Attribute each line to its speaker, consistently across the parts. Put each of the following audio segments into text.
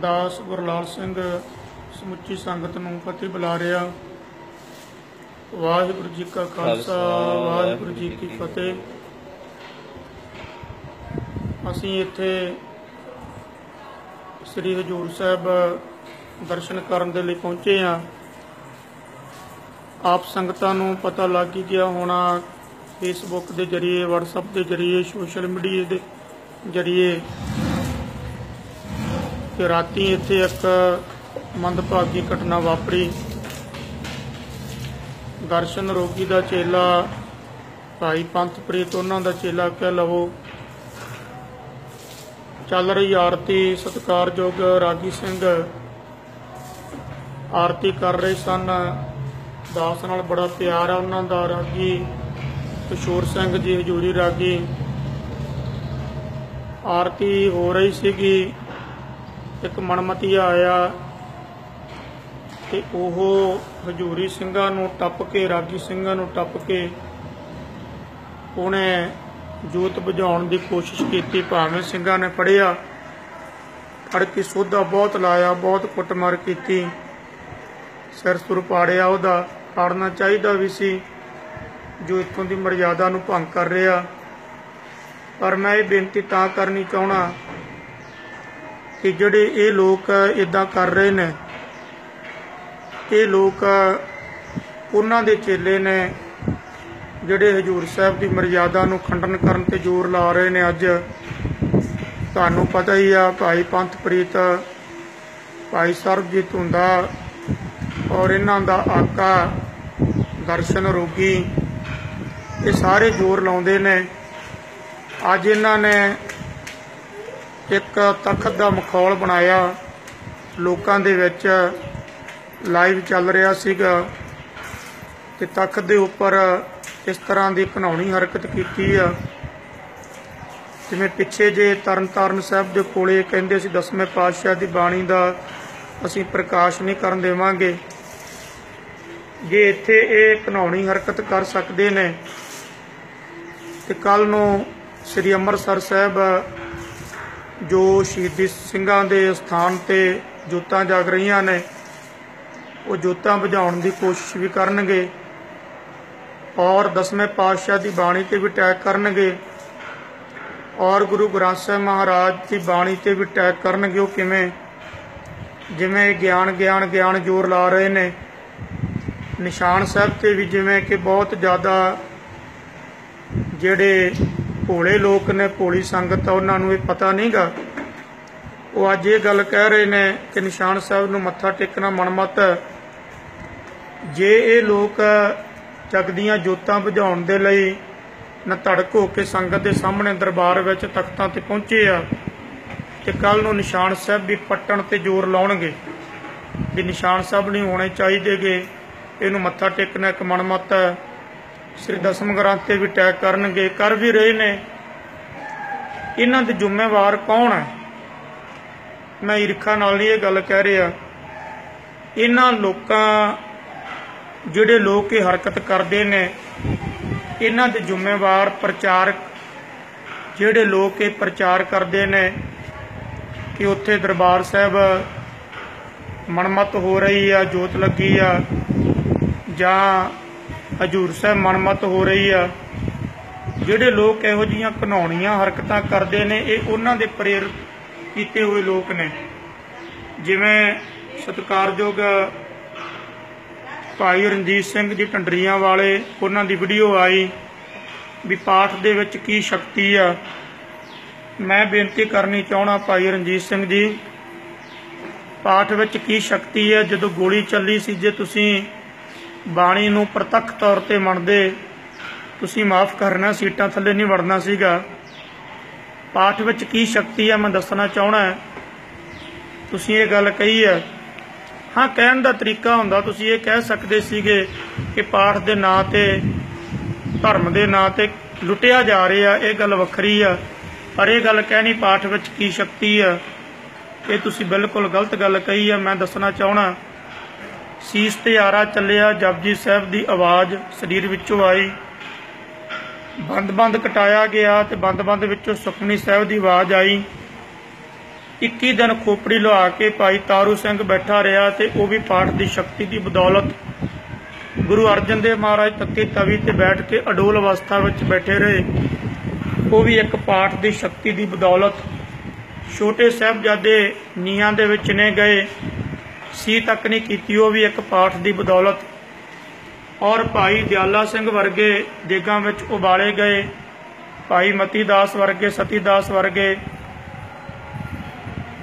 Speaker 1: ਦਾਸ ਗੁਰਲਾਲ ਸਿੰਘ ਸਮੁੱਚੀ ਸੰਗਤ ਨੂੰ ਫਤਿਹ ਬੁਲਾ ਰਿਹਾ। ਵਾਹਿਗੁਰੂ ਜੀ ਕਾ ਖਾਲਸਾ ਵਾਹਿਗੁਰੂ ਜੀ ਕੀ ਫਤਿਹ। ਅਸੀਂ ਇੱਥੇ ਸ੍ਰੀ ਹਜੂਰ ਸਾਹਿਬ ਦਰਸ਼ਨ ਕਰਨ ਦੇ ਲਈ ਪਹੁੰਚੇ ਹਾਂ। ਆਪ ਸੰਗਤਾਂ ਨੂੰ ਪਤਾ ਲੱਗ ਹੀ ਗਿਆ ਹੋਣਾ ਫੇਸਬੁੱਕ ਦੇ ਜਰੀਏ WhatsApp ਦੇ ਜਰੀਏ ਸੋਸ਼ਲ ਮੀਡੀਆ ਦੇ ਜਰੀਏ ਕਿ ਰਾਤੀ ਇੱਥੇ ਇੱਕ ਮੰਦਭਾਗੀ ਘਟਨਾ ਵਾਪਰੀ। ਦਰਸ਼ਨ ਰੋਗੀ ਦਾ ਚੇਲਾ, ਭਾਈ ਪੰਥਪ੍ਰੀਤ ਉਹਨਾਂ ਦਾ ਚੇਲਾ ਕਹਿ ਲਵੋ, ਚੱਲ ਰਹੀ ਆਰਤੀ ਸਤਿਕਾਰਯੋਗ ਰਾਗੀ ਸਿੰਘ। ਆਰਤੀ ਕਰ ਰਹੇ ਸਨ। ਦਾਸ ਨਾਲ ਬੜਾ ਪਿਆਰ ਆ ਉਹਨਾਂ ਦਾ ਰਾਗੀ, ਕਿਸ਼ੋਰ ਸਿੰਘ ਜੀ, ਹਜੂਰੀ ਰਾਗੀ। ਆਰਤੀ ਹੋ ਰਹੀ ਸੀਗੀ। ਇੱਕ ਮਨਮਤੀਆ ਆਇਆ ਤੇ ਉਹ ਹਜੂਰੀ ਸਿੰਘਾਂ ਨੂੰ ਟੱਪ ਕੇ, ਰਾਗੀ ਸਿੰਘਾਂ ਨੂੰ ਟੱਪ ਕੇ ਉਹਨੇ ਜੋਤ ਬੁਝਾਉਣ ਦੀ ਕੋਸ਼ਿਸ਼ ਕੀਤੀ। ਭਾਵੇਂ ਸਿੰਘਾਂ ਨੇ ਫੜਿਆ, ਫੜ ਕੇ ਸੋਧਾ ਬਹੁਤ ਲਾਇਆ, ਬਹੁਤ ਕੁੱਟਮਾਰ ਕੀਤੀ। ਸਿਰ ਸੁਰ ਪਾੜਿਆ ਉਹਦਾ। ਪਾੜਨਾ ਚਾਹੀਦਾ ਵੀ ਸੀ, ਜੋ ਇੱਥੋਂ ਦੀ ਮਰਜ਼ਾਦਾ ਨੂੰ ਭੰਗ ਕਰ ਰਿਹਾ। ਪਰ ਮੈਂ ਇਹ ਬੇਨਤੀ ਤਾਂ ਕਰਨੀ ਚਾਹਣਾ ਕਿ ਜਿਹੜੇ ਇਹ ਲੋਕ ਇਦਾਂ ਕਰ ਰਹੇ ਨੇ, ਇਹ ਲੋਕ ਉਹਨਾਂ ਦੇ ਚੇਲੇ ਨੇ ਜਿਹੜੇ ਹਜੂਰ ਸਾਹਿਬ ਦੀ ਮਰਜ਼ਾਦਾ ਨੂੰ ਖੰਡਨ ਕਰਨ ਤੇ ਜ਼ੋਰ ਲਾ ਰਹੇ ਨੇ ਅੱਜ। ਤੁਹਾਨੂੰ ਪਤਾ ਹੀ ਆ ਭਾਈ ਪੰਥਪ੍ਰੀਤ, ਭਾਈ ਸਰਬਜੀਤ ਹੁੰਦਾ ਔਰ ਇਹਨਾਂ ਦਾ ਆਕਾ ਦਰਸ਼ਨ ਰੋਗੀ, ਇਹ ਸਾਰੇ ਜ਼ੋਰ ਲਾਉਂਦੇ ਨੇ। ਅੱਜ ਇਹਨਾਂ ਨੇ ਇੱਕ ਤਖਤ ਦਾ ਮਖੌਲ ਬਣਾਇਆ। ਲੋਕਾਂ ਦੇ ਵਿੱਚ ਲਾਈਵ ਚੱਲ ਰਿਹਾ ਸੀਗਾ ਕਿ ਤਖਤ ਦੇ ਉੱਪਰ ਇਸ ਤਰ੍ਹਾਂ ਦੀ ਘਨਾਉਣੀ ਹਰਕਤ ਕੀਤੀ ਆ। ਜਿਵੇਂ ਪਿੱਛੇ ਜੇ ਤਰਨਤਾਰਨ ਸਾਹਿਬ ਦੇ ਕੋਲੇ ਕਹਿੰਦੇ ਸੀ, ਦਸਵੇਂ ਪਾਤਸ਼ਾਹ ਦੀ ਬਾਣੀ ਦਾ ਅਸੀਂ ਪ੍ਰਕਾਸ਼ ਨਹੀਂ ਕਰਨ ਦੇਵਾਂਗੇ। ਜੇ ਇੱਥੇ ਇਹ ਘਨਾਉਣੀ ਹਰਕਤ ਕਰ ਸਕਦੇ ਨੇ, ਤੇ ਕੱਲ ਨੂੰ ਸ੍ਰੀ ਅੰਮ੍ਰਿਤਸਰ ਸਾਹਿਬ ਜੋ ਸ਼ਹੀਦੀ ਸਿੰਘਾਂ ਦੇ ਸਥਾਨ ਤੇ ਜੋਤਾਂ ਜਾਗ ਰਹੀਆਂ ਨੇ, ਉਹ ਜੋਤਾਂ ਬੁਝਾਉਣ ਦੀ ਕੋਸ਼ਿਸ਼ ਵੀ ਕਰਨਗੇ ਔਰ ਦਸਵੇਂ ਪਾਤਸ਼ਾਹ ਦੀ ਬਾਣੀ ਤੇ ਵੀ ਅਟੈਕ ਕਰਨਗੇ ਔਰ ਗੁਰੂ ਗ੍ਰੰਥ ਸਾਹਿਬ ਮਹਾਰਾਜ ਦੀ ਬਾਣੀ ਤੇ ਵੀ ਅਟੈਕ ਕਰਨਗੇ। ਉਹ ਕਿਵੇਂ? ਜਿਵੇਂ ਗਿਆਨ ਗਿਆਨ ਗਿਆਨ ਜ਼ੋਰ ਲਾ ਰਹੇ ਨੇ। ਨਿਸ਼ਾਨ ਸਾਹਿਬ ਤੇ ਵੀ ਜਿਵੇਂ ਕਿ ਬਹੁਤ ਜ਼ਿਆਦਾ ਜਿਹੜੇ ਭੋਲੇ ਲੋਕ ਨੇ, ਭੋਲੀ ਸੰਗਤ ਆ, ਉਹਨਾਂ ਨੂੰ ਇਹ ਪਤਾ ਨਹੀਂਗਾ। ਉਹ ਅੱਜ ਇਹ ਗੱਲ ਕਹਿ ਰਹੇ ਨੇ ਕਿ ਨਿਸ਼ਾਨ ਸਾਹਿਬ ਨੂੰ ਮੱਥਾ ਟੇਕਣਾ ਮਨਮਤ ਜੇ ਇਹ ਲੋਕ ਜਗਦੀਆਂ ਜੋਤਾਂ ਬੁਝਾਉਣ ਦੇ ਲਈ ਨਾ ਧੜਕ ਹੋ ਕੇ ਸੰਗਤ ਦੇ ਸਾਹਮਣੇ ਦਰਬਾਰ ਵਿੱਚ ਤਖਤਾਂ ਤੇ ਪਹੁੰਚੇ ਆ, ਤੇ ਕੱਲ ਨੂੰ ਨਿਸ਼ਾਨ ਸਾਹਿਬ ਵੀ ਪੱਟਣ ਤੇ ਜ਼ੋਰ ਲਾਉਣਗੇ, ਵੀ ਨਿਸ਼ਾਨ ਸਾਹਿਬ ਨਹੀਂ ਹੋਣੇ ਚਾਹੀਦੇਗੇ, ਇਹਨੂੰ ਮੱਥਾ ਟੇਕਣਾ ਇੱਕ ਮਨਮਤ ਹੈ। ਸ੍ਰੀ ਦਸਮ ਗ੍ਰੰਥ ਤੇ ਵੀ ਟੈਗ ਕਰਨਗੇ, ਕਰ ਵੀ ਰਹੇ ਨੇ। ਇਹਨਾਂ ਦੇ ਜ਼ਿੰਮੇਵਾਰ ਕੌਣ ਹੈ? ਮੈਂ ਈਰਖਾ ਨਾਲ ਨਹੀਂ ਇਹ ਗੱਲ ਕਹਿ ਰਿਹਾ। ਇਹਨਾਂ ਲੋਕਾਂ, ਜਿਹੜੇ ਲੋਕ ਇਹ ਹਰਕਤ ਕਰਦੇ ਨੇ, ਇਹਨਾਂ ਦੇ ਜ਼ਿੰਮੇਵਾਰ ਪ੍ਰਚਾਰਕ, ਜਿਹੜੇ ਲੋਕ ਇਹ ਪ੍ਰਚਾਰ ਕਰਦੇ ਨੇ ਕਿ ਉੱਥੇ ਦਰਬਾਰ ਸਾਹਿਬ ਮਨਮਤ ਹੋ ਰਹੀ ਆ, ਜੋਤ ਲੱਗੀ ਆ, ਜਾਂ ਹਜੂਰ ਸਾਹਿਬ ਮਨਮਤ ਹੋ ਰਹੀ ਆ। ਜਿਹੜੇ ਲੋਕ ਇਹੋ ਜੀਆਂ ਘਨਾਉਣੀਆਂ ਹਰਕਤਾਂ ਕਰਦੇ ਨੇ, ਇਹ ਉਹਨਾਂ ਦੇ ਪ੍ਰੇਰਿਤ ਕੀਤੇ ਹੋਏ ਲੋਕ ਨੇ। ਜਿਵੇਂ ਸਤਿਕਾਰਯੋਗ ਭਾਈ ਰਣਜੀਤ ਸਿੰਘ ਜੀ ਟੰਡਰੀਆਂ ਵਾਲੇ, ਉਹਨਾਂ ਦੀ ਵੀਡੀਓ ਆਈ ਵੀ ਪਾਠ ਦੇ ਵਿੱਚ ਕੀ ਸ਼ਕਤੀ ਆ। ਮੈਂ ਬੇਨਤੀ ਕਰਨੀ ਚਾਹਣਾ ਭਾਈ ਰਣਜੀਤ ਸਿੰਘ ਜੀ, ਪਾਠ ਵਿੱਚ ਕੀ ਸ਼ਕਤੀ ਹੈ ਜਦੋਂ ਗੋਲੀ ਚੱਲੀ ਸੀ, ਜੇ ਤੁਸੀਂ ਬਾਣੀ ਨੂੰ ਪ੍ਰਤੱਖ ਤੌਰ ਤੇ ਮੰਨਦੇ, ਤੁਸੀਂ ਮਾਫ ਕਰਨਾ, ਸੀਟਾਂ ਥੱਲੇ ਨਹੀਂ ਵੜਨਾ ਸੀਗਾ। ਪਾਠ ਵਿੱਚ ਕੀ ਸ਼ਕਤੀ ਹੈ ਮੈਂ ਦੱਸਣਾ ਚਾਹਣਾ ਤੁਸੀਂ ਇਹ ਗੱਲ ਕਹੀ ਹੈ ਹਾਂ, ਕਹਿਣ ਦਾ ਤਰੀਕਾ ਹੁੰਦਾ, ਤੁਸੀਂ ਇਹ ਕਹਿ ਸਕਦੇ ਸੀਗੇ ਕਿ ਪਾਠ ਦੇ ਨਾਂ ਤੇ, ਧਰਮ ਦੇ ਨਾਂ ਤੇ ਲੁੱਟਿਆ ਜਾ ਰਿਹਾ, ਇਹ ਗੱਲ ਵੱਖਰੀ ਆ। ਪਰ ਇਹ ਗੱਲ ਕਹਿਣੀ ਪਾਠ ਵਿੱਚ ਕੀ ਸ਼ਕਤੀ ਆ, ਇਹ ਤੁਸੀਂ ਬਿਲਕੁਲ ਗਲਤ ਗੱਲ ਕਹੀ ਆ, ਮੈਂ ਦੱਸਣਾ ਚਾਹਣਾ ਸੀਸ ਤੇ ਆਰਾ ਚੱਲਿਆ, ਜਪਜੀ ਸਾਹਿਬ ਦੀ ਆਵਾਜ਼ ਸਰੀਰ ਵਿੱਚੋਂ ਆਈ। ਬੰਦ ਬੰਦ ਕਟਾਇਆ ਗਿਆ ਤੇ ਬੰਦ ਬੰਦ ਵਿੱਚੋਂ ਸੁਖਮਨੀ ਸਾਹਿਬ ਦੀ ਆਵਾਜ਼ ਆਈ। 21 ਦਿਨ ਖੋਪੜੀ ਲੁਹਾ ਕੇ ਭਾਈ ਤਾਰੂ ਸਿੰਘ ਬੈਠਾ ਰਿਹਾ ਤੇ ਉਹ ਵੀ ਪਾਠ ਦੀ ਸ਼ਕਤੀ ਦੀ ਬਦੌਲਤ ਗੁਰੂ ਅਰਜਨ ਦੇਵ ਮਹਾਰਾਜ ਤੱਤੀ ਤਵੀ ਤੇ ਬੈਠ ਕੇ ਅਡੋਲ ਅਵਸਥਾ ਵਿੱਚ ਬੈਠੇ ਰਹੇ। ਉਹ ਵੀ ਇੱਕ ਪਾਠ ਦੀ ਸ਼ਕਤੀ ਦੀ ਬਦੌਲਤ। ਛੋਟੇ ਸਾਹਿਬਜ਼ਾਦੇ ਨੀਹਾਂ ਦੇ ਵਿੱਚ ਨੇ ਗਏ। ਸੀ ਤੱਕ ਨਹੀਂ ਕੀਤੀ, ਉਹ ਵੀ ਇੱਕ ਪਾਠ ਦੀ ਬਦੌਲਤ। ਔਰ ਭਾਈ ਦਿਆਲਾ ਸਿੰਘ ਵਰਗੇ ਦੇਗਾਂ ਵਿੱਚ ਉਬਾਲੇ ਗਏ। ਭਾਈ ਮਤੀ ਦਾਸ ਵਰਗੇ ਸਤੀ ਦਾਸ ਵਰਗੇ,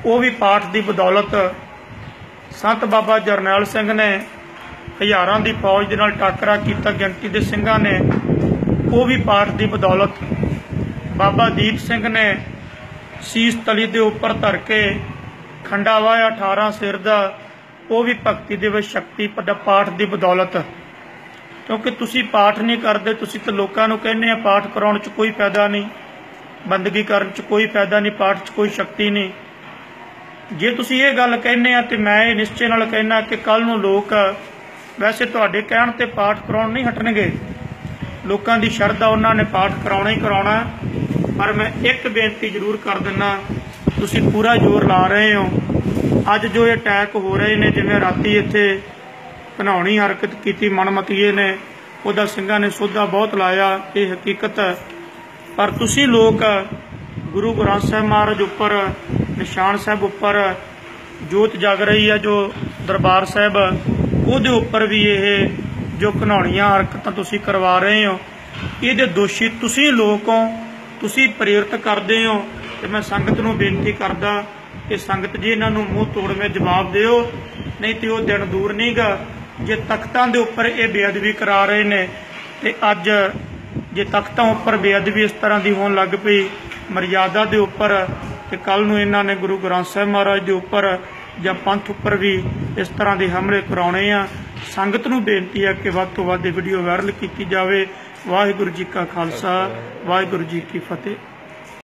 Speaker 1: ਉਹ ਵੀ ਪਾਠ ਦੀ ਬਦੌਲਤ। ਸੰਤ ਬਾਬਾ ਜਰਨੈਲ ਸਿੰਘ ਨੇ ਹਜ਼ਾਰਾਂ ਦੀ ਫੌਜ ਦੇ ਨਾਲ ਟਾਕਰਾ ਕੀਤਾ, ਗਿਣਤੀ ਦੇ ਸਿੰਘਾਂ ਨੇ, ਉਹ ਵੀ ਪਾਠ ਦੀ ਬਦੌਲਤ। ਬਾਬਾ ਦੀਪ ਸਿੰਘ ਨੇ ਸੀਸ ਤਲੀ ਦੇ ਉੱਪਰ ਧਰ ਕੇ ਖੰਡਾ ਵਾਇਆ 18 ਸਿਰ ਦਾ ਉਹ ਵੀ ਭਗਤੀ ਦੇ ਵਿੱਚ ਸ਼ਕਤੀ ਪਾਠ ਦੀ ਬਦੌਲਤ। ਕਿਉਂਕਿ ਤੁਸੀਂ ਪਾਠ ਨਹੀਂ ਕਰਦੇ, ਤੁਸੀਂ ਤਾਂ ਲੋਕਾਂ ਨੂੰ ਕਹਿੰਦੇ ਆ, ਪਾਠ ਕਰਾਉਣ 'ਚ ਕੋਈ ਫਾਇਦਾ ਨਹੀਂ, ਬੰਦਗੀ ਕਰਨ 'ਚ ਕੋਈ ਫਾਇਦਾ ਨਹੀਂ, ਪਾਠ 'ਚ ਕੋਈ ਸ਼ਕਤੀ ਨਹੀਂ। ਜੇ ਤੁਸੀਂ ਇਹ ਗੱਲ ਕਹਿੰਦੇ ਆ ਤੇ ਮੈਂ ਇਹ ਨਿਸ਼ਚੇ ਨਾਲ ਕਹਿਣਾ ਕਿ ਕੱਲ ਨੂੰ ਲੋਕ ਵੈਸੇ ਤੁਹਾਡੇ ਕਹਿਣ ਤੇ ਪਾਠ ਕਰਾਉਣ ਨਹੀਂ ਹਟਣਗੇ। ਲੋਕਾਂ ਦੀ ਸ਼ਰਧਾ ਉਹਨਾਂ ਨੇ ਪਾਠ ਕਰਾਉਣਾ ਹੀ ਕਰਾਉਣਾ, ਪਰ ਮੈਂ ਇੱਕ ਬੇਨਤੀ ਜ਼ਰੂਰ ਕਰ ਦਿੰਨਾ ਤੁਸੀਂ ਪੂਰਾ ਜ਼ੋਰ ਲਾ ਰਹੇ ਹੋ। ਅੱਜ ਜੋ ਇਹ ਅਟੈਕ ਹੋ ਰਹੇ ਨੇ, ਜਿਵੇਂ ਰਾਤੀ ਇੱਥੇ ਘਨਾਉਣੀ ਹਰਕਤ ਕੀਤੀ, ਮਨਮਤੀਏ ਨੇ, ਉਹਦਾ ਸਿੰਘਾਂ ਨੇ ਸੋਧਾ ਬਹੁਤ ਲਾਇਆ, ਇਹ ਹਕੀਕਤ ਹੈ। ਪਰ ਤੁਸੀਂ ਲੋਕ ਗੁਰੂ ਗ੍ਰੰਥ ਸਾਹਿਬ ਮਹਾਰਾਜ ਉੱਪਰ, ਨਿਸ਼ਾਨ ਸਾਹਿਬ ਉੱਪਰ ਜੋਤ ਜਗ ਰਹੀ ਹੈ ਜੋ ਦਰਬਾਰ ਸਾਹਿਬ, ਉਹਦੇ ਉੱਪਰ ਵੀ ਇਹ ਜੋ ਘਨਾਉਣੀਆਂ ਹਰਕਤਾਂ ਤੁਸੀਂ ਕਰਵਾ ਰਹੇ ਹੋ, ਇਹਦੇ ਦੋਸ਼ੀ ਤੁਸੀਂ ਲੋਕ ਹੋ, ਤੁਸੀਂ ਪ੍ਰੇਰਿਤ ਕਰਦੇ ਹੋ, ਤੇ ਮੈਂ ਸੰਗਤ ਨੂੰ ਬੇਨਤੀ ਕਰਦਾ ਕਿ ਸੰਗਤ ਜੀ ਇਹਨਾਂ ਨੂੰ ਮੂੰਹ ਤੋੜਵੇਂ ਜਵਾਬ ਦਿਓ, ਨਹੀਂ ਤੇ ਉਹ ਦਿਨ ਦੂਰ ਨਹੀਂਗਾ। ਜੇ ਤਖਤਾਂ ਦੇ ਉੱਪਰ ਇਹ ਬੇਅਦਬੀ ਕਰਾ ਰਹੇ ਨੇ, ਤੇ ਅੱਜ ਜੇ ਤਖਤਾਂ ਉੱਪਰ ਬੇਅਦਬੀ ਇਸ ਤਰ੍ਹਾਂ ਦੀ ਹੋਣ ਲੱਗ ਪਈ, ਮਰਿਆਦਾ ਦੇ ਉੱਪਰ, ਤੇ ਕੱਲ ਨੂੰ ਇਹਨਾਂ ਨੇ ਗੁਰੂ ਗ੍ਰੰਥ ਸਾਹਿਬ ਮਹਾਰਾਜ ਦੇ ਉੱਪਰ ਜਾਂ ਪੰਥ ਉੱਪਰ ਵੀ ਇਸ ਤਰ੍ਹਾਂ ਦੇ ਹਮਲੇ ਕਰਾਉਣੇ ਆ। ਸੰਗਤ ਨੂੰ ਬੇਨਤੀ ਹੈ ਕਿ ਵੱਧ ਤੋਂ ਵੱਧ ਇਹ ਵੀਡੀਓ ਵਾਇਰਲ ਕੀਤੀ ਜਾਵੇ। ਵਾਹਿਗੁਰੂ ਜੀ ਕਾ ਖਾਲਸਾ, ਵਾਹਿਗੁਰੂ ਜੀ ਕੀ ਫਤਿਹ।